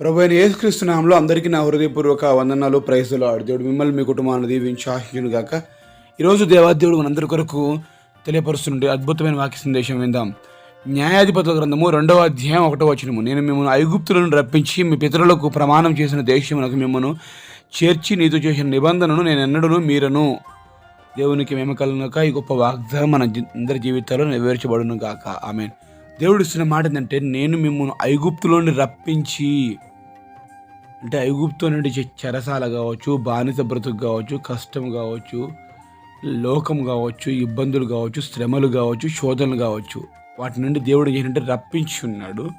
ప్రభు అయిన యేసుక్రీస్తు నామంలో అందరికీ నా హృదయపూర్వక వందనాలు ప్రైజులు దేవుడు మిమ్మల్ని మీ కుటుంబాన్ని దీవించి ఆశించును గాక. ఈరోజు దేవాదేవుడు మనందరి కొరకు తెలియపరుస్తుండే అద్భుతమైన వాక్య సందేశం విందాం. న్యాయాధిపతుల గ్రంథము రెండవ అధ్యాయం ఒకటో వచనము. నేను మిమ్మల్ని ఐగుప్తులను రప్పించి మీ పితరులకు ప్రమాణం చేసిన దేశమునకు మిమ్మను చేర్చి నీతో చేసిన నిబంధనను నేను ఎన్నడను మీరను. దేవునికి మేము కలనుక ఈ గొప్ప వాగ్దానం మన జీ- అందరి జీవితాల్లో నెరవేర్చబడును గాక ఆమె దేవుడు ఇస్తున్న మాట ఏంటంటే నేను మిమ్మల్ని ఐగుప్తులోని రప్పించి అంటే ఐగుప్తు నుండి చెరసాల కావచ్చు బానిస బ్రతుకు కావచ్చు కష్టం కావచ్చు లోకం కావచ్చు ఇబ్బందులు కావచ్చు శ్రమలు కావచ్చు శోధనలు కావచ్చు. వాటి నుండి దేవుడు ఏంటంటే రప్పించి ఉన్నాడు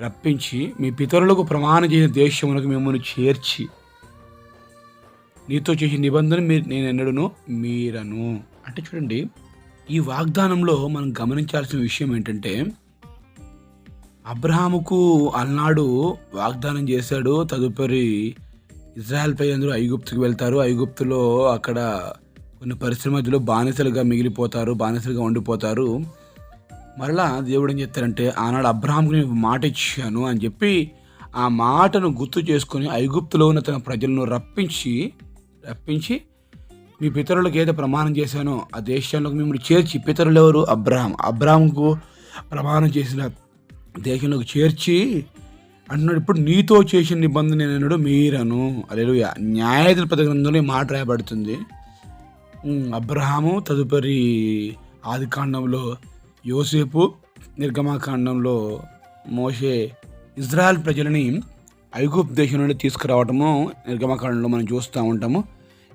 రప్పించి మీ పితరులకు ప్రమాణం చేసిన దేశములకు మిమ్మల్ని చేర్చి నీతో చేసిన నిబంధన మీరు నేను ఎన్నడను మీరను. అంటే చూడండి ఈ వాగ్దానంలో మనం గమనించాల్సిన విషయం ఏంటంటే అబ్రహాముకు అల్నాడు వాగ్దానం చేశాడు. తదుపరి ఇజ్రాయెల్పై అందరూ ఐగుప్తుకు వెళ్తారు. ఐగుప్తులో అక్కడ కొన్ని పరిశ్రమలో బానిసలుగా మిగిలిపోతారు బానిసలుగా ఉండిపోతారు. మరలా దేవుడు ఏం చెప్తారంటే ఆనాడు అబ్రహాంకు నేను మాట ఇచ్చాను అని చెప్పి ఆ మాటను గుర్తు చేసుకొని ఐగుప్తులో ఉన్న తన ప్రజలను రప్పించి రప్పించి మీ పితరులకు ఏదో ప్రమాణం చేశానో ఆ దేశంలోకి మిమ్మల్ని చేర్చి పితరులు ఎవరు? అబ్రహాం అబ్రహాంకు ప్రమాణం చేసిన దేశంలోకి చేర్చి అంటున్నాడు ఇప్పుడు నీతో చేసిన నిబంధన నేను అన్నాడు మీరను అదే న్యాయాధిపతి గ్రంథంలో మాట రాయబడుతుంది. అబ్రహాము తదుపరి ఆదికాండంలో యోసేపు నిర్గమాకాండంలో మోషే ఇజ్రాయెల్ ప్రజలని ఐగుప్ దేశం నుండి తీసుకురావటము నిర్గమకాండంలో మనం చూస్తూ ఉంటాము.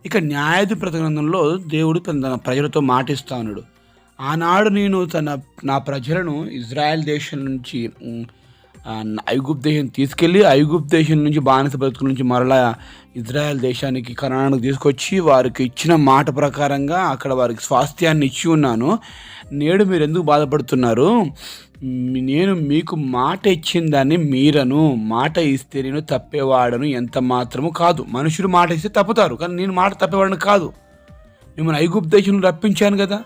ఇక న్యాయాధిపతి గ్రంథంలో దేవుడు తన ప్రజలతో మాటిస్తా ఉన్నాడు ఆనాడు నేను తన నా ప్రజలను ఇజ్రాయెల్ దేశం నుంచి ఉమ్, ఐగుప్తు దేశం తీసుకెళ్ళి ఐగుప్తు దేశం నుంచి బానిస బ్రతుకుల నుంచి మరలా ఇజ్రాయెల్ దేశానికి కనానికి తీసుకొచ్చి వారికి ఇచ్చిన మాట ప్రకారంగా అక్కడ వారికి స్వాస్థ్యాన్ని ఇచ్చి ఉన్నాను. నేడు మీరు ఎందుకు బాధపడుతున్నారు? నేను మీకు మాట ఇచ్చిన దాన్ని మీరను. మాట ఇస్తే నేను తప్పేవాడను ఎంత మాత్రము కాదు. మనుషులు మాట ఇస్తే తప్పుతారు కానీ నేను మాట తప్పేవాడను కాదు. మిమ్మల్ని ఐగుప్తు దేశం రప్పించాను కదా.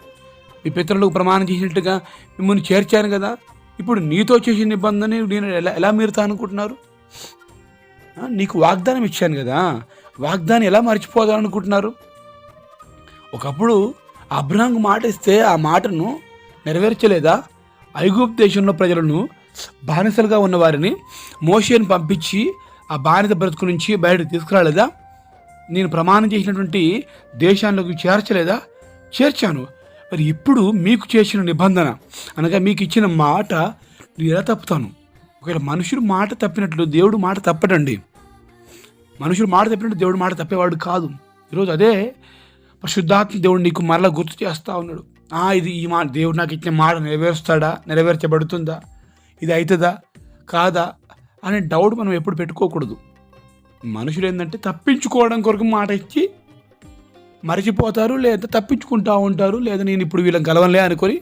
మీ పితరులకు ప్రమాణం చేసినట్టుగా మిమ్మల్ని చేర్చాను కదా. ఇప్పుడు నీతో చేసిన నిబంధనని నేను ఎలా ఎలా మీరుతా అనుకుంటున్నారు? నీకు వాగ్దానం ఇచ్చాను కదా. వాగ్దానం ఎలా మర్చిపోదామనుకుంటున్నారు ఒకప్పుడు అబ్రహాంకు మాట ఇస్తే ఆ మాటను నెరవేర్చలేదా? ఐగుప్తు దేశంలో ప్రజలను బానిసలుగా ఉన్న వారిని పంపించి ఆ బానిస బ్రతుకు నుంచి బయటకు తీసుకురాలేదా? నేను ప్రమాణం చేసినటువంటి దేశాల్లోకి చేర్చలేదా? చేర్చాను. మరి ఇప్పుడు మీకు చేసిన నిబంధన అనగా మీకు ఇచ్చిన మాట నేను ఎలా తప్పుతాను? ఒకవేళ మనుషుడు మాట తప్పినట్లు దేవుడు మాట తప్పడండి. మనుషుడు మాట తప్పినట్టు దేవుడు మాట తప్పేవాడు కాదు. ఈరోజు అదే పరిశుద్ధాత్మ దేవుడు నీకు మరలా గుర్తు చేస్తూ ఉన్నాడు. ఆ ఇది ఈ మాట దేవుడు నాకు ఇచ్చిన మాట నెరవేరుస్తాడా? నెరవేర్చబడుతుందా? ఇది అవుతుందా? కాదా? అనే డౌట్ మనం ఎప్పుడు పెట్టుకోకూడదు. మనుషులు ఏంటంటే తప్పించుకోవడం కొరకు మాట ఇచ్చి మర్చిపోతారు లేదా తప్పించుకుంటూ ఉంటారు లేదా నేను ఇప్పుడు వీళ్ళని కలవలే అనుకొని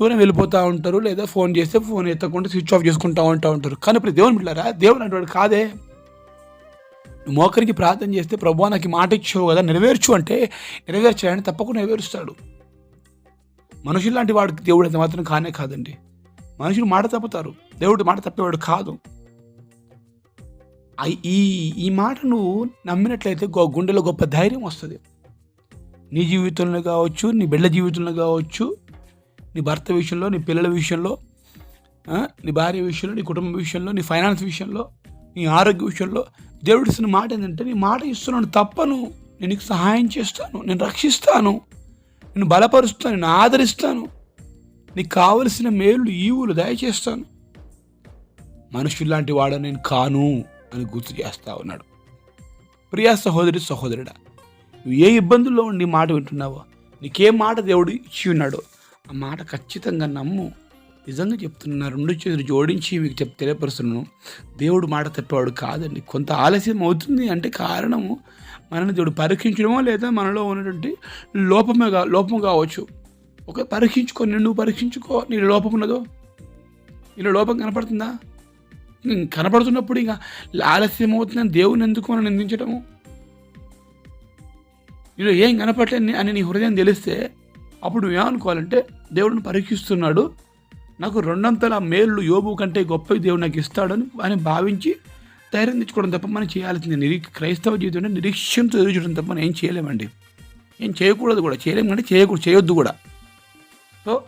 దూరం వెళ్ళిపోతూ ఉంటారు లేదా ఫోన్ చేస్తే ఫోన్ ఎత్తకుండా స్విచ్ ఆఫ్ చేసుకుంటూ ఉంటా ఉంటారు. కానీ ఇప్పుడు దేవుని బిడ్డారా దేవుడు అంటాడు కాదే? మోకరికి ప్రార్థన చేస్తే ప్రభు నాకు మాట ఇచ్చావు కదా నెరవేర్చు అంటే నెరవేర్చాలని తప్పకుండా నెరవేరుస్తాడు. మనుషులు లాంటి వాడు దేవుడు అంత మాత్రం కానే కాదండి. మనుషులు మాట తప్పుతారు. దేవుడు మాట తప్పేవాడు కాదు. ఐ- ఈ ఈ మాట నువ్వు నమ్మినట్లయితే గొ- గుండెలో గొప్ప ధైర్యం వస్తుంది. నీ జీవితంలో కావచ్చు నీ బిడ్డ జీవితంలో కావచ్చు నీ భర్త విషయంలో నీ పిల్లల విషయంలో నీ భార్య విషయంలో నీ కుటుంబ విషయంలో నీ ఫైనాన్స్ విషయంలో నీ ఆరోగ్య విషయంలో దేవుడు ఇస్తున్న మాట ఏంటంటే నీ మాట ఇస్తున్నాను తప్పను నేను నీకు సహాయం చేస్తాను నేను రక్షిస్తాను నేను బలపరుస్తాను నేను ఆదరిస్తాను నీకు కావలసిన మేలు ఈవులు దయచేస్తాను. మనుషులు లాంటి వాడు నేను కాను అని గుర్తు చేస్తా ఉన్నాడు. ప్రియా సహోదరి సహోదరుడా నువ్వు ఏ ఇబ్బందుల్లో ఉండి మాట వింటున్నావో నీకే మాట దేవుడు ఇచ్చి ఉన్నాడో ఆ మాట ఖచ్చితంగా నమ్ము. నిజంగా చెప్తున్నా రెండు చేతులు జోడించి మీకు చెప్ తెలియపరుస్తున్నాను. దేవుడు మాట తప్పేవాడు కాదండి. కొంత ఆలస్యం అవుతుంది అంటే కారణము మనల్ని దేవుడు పరీక్షించడమో లేదా మనలో ఉన్నటువంటి లోపమే కా లోపం కావచ్చు. ఒక పరీక్షించుకో నువ్వు పరీక్షించుకో. నీ లోపం ఉన్నదో? నీలో లోపం కనపడుతుందా? కనపడుతున్నప్పుడు ఇంకా ఆలస్యం అవుతుందని దేవుని ఎందుకు మనం నిందించడము నీలో ఏం కనపడలేదు అని నీ హృదయం తెలిస్తే అప్పుడు నువ్వేమనుకోవాలంటే దేవుడిని పరీక్షిస్తున్నాడు. నాకు రెండంతల మేళ్ళు యోబు కంటే గొప్ప దేవుడు నాకు ఇస్తాడని అని భావించి ధైర్యం తెచ్చుకోవడం తప్ప మనం చేయాల్సింది నిరీ క్రైస్తవ జీవితంలో నిరీక్షణతో ఎదుర్చడం తప్ప మనం ఏం చేయలేమండి. ఏం చేయకూడదు కూడా. చేయలేము అంటే చేయకూడదు. చేయొద్దు కూడా. సో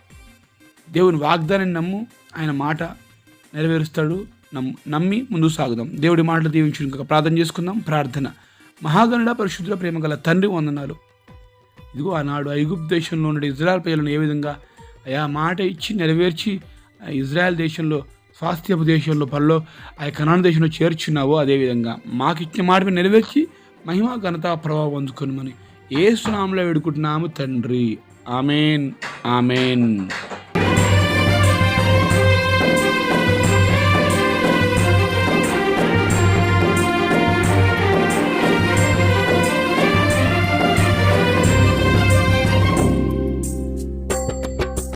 దేవుని వాగ్దానాన్ని నమ్ము. ఆయన మాట నెరవేరుస్తాడు. నమ్ము నమ్మి ముందుకు సాగుదాం. దేవుడి మాటలు దీవించుకుని ఇంకా ప్రార్థన చేసుకుందాం. ప్రార్థన. మహాగణుడ పరిశుద్ధుల ప్రేమ గల తండ్రి వందనాలు. ఇదిగో ఆనాడు ఐగుప్తు దేశంలో ఉన్న ఇజ్రాయల్ ప్రజలను ఏ విధంగా ఆయా మాట ఇచ్చి నెరవేర్చి ఆ ఇజ్రాయెల్ దేశంలో స్వాస్థ్యపు దేశంలో పనిలో ఆ కనాన దేశంలో చేర్చున్నావో అదేవిధంగా మాకు ఇచ్చిన మాట మీద నెరవేర్చి మహిమ ఘనత ప్రభావం అందుకొనమని ఏ సునామంలో వేడుకుంటున్నాము తండ్రి. ఆమెన్. ఆమెన్.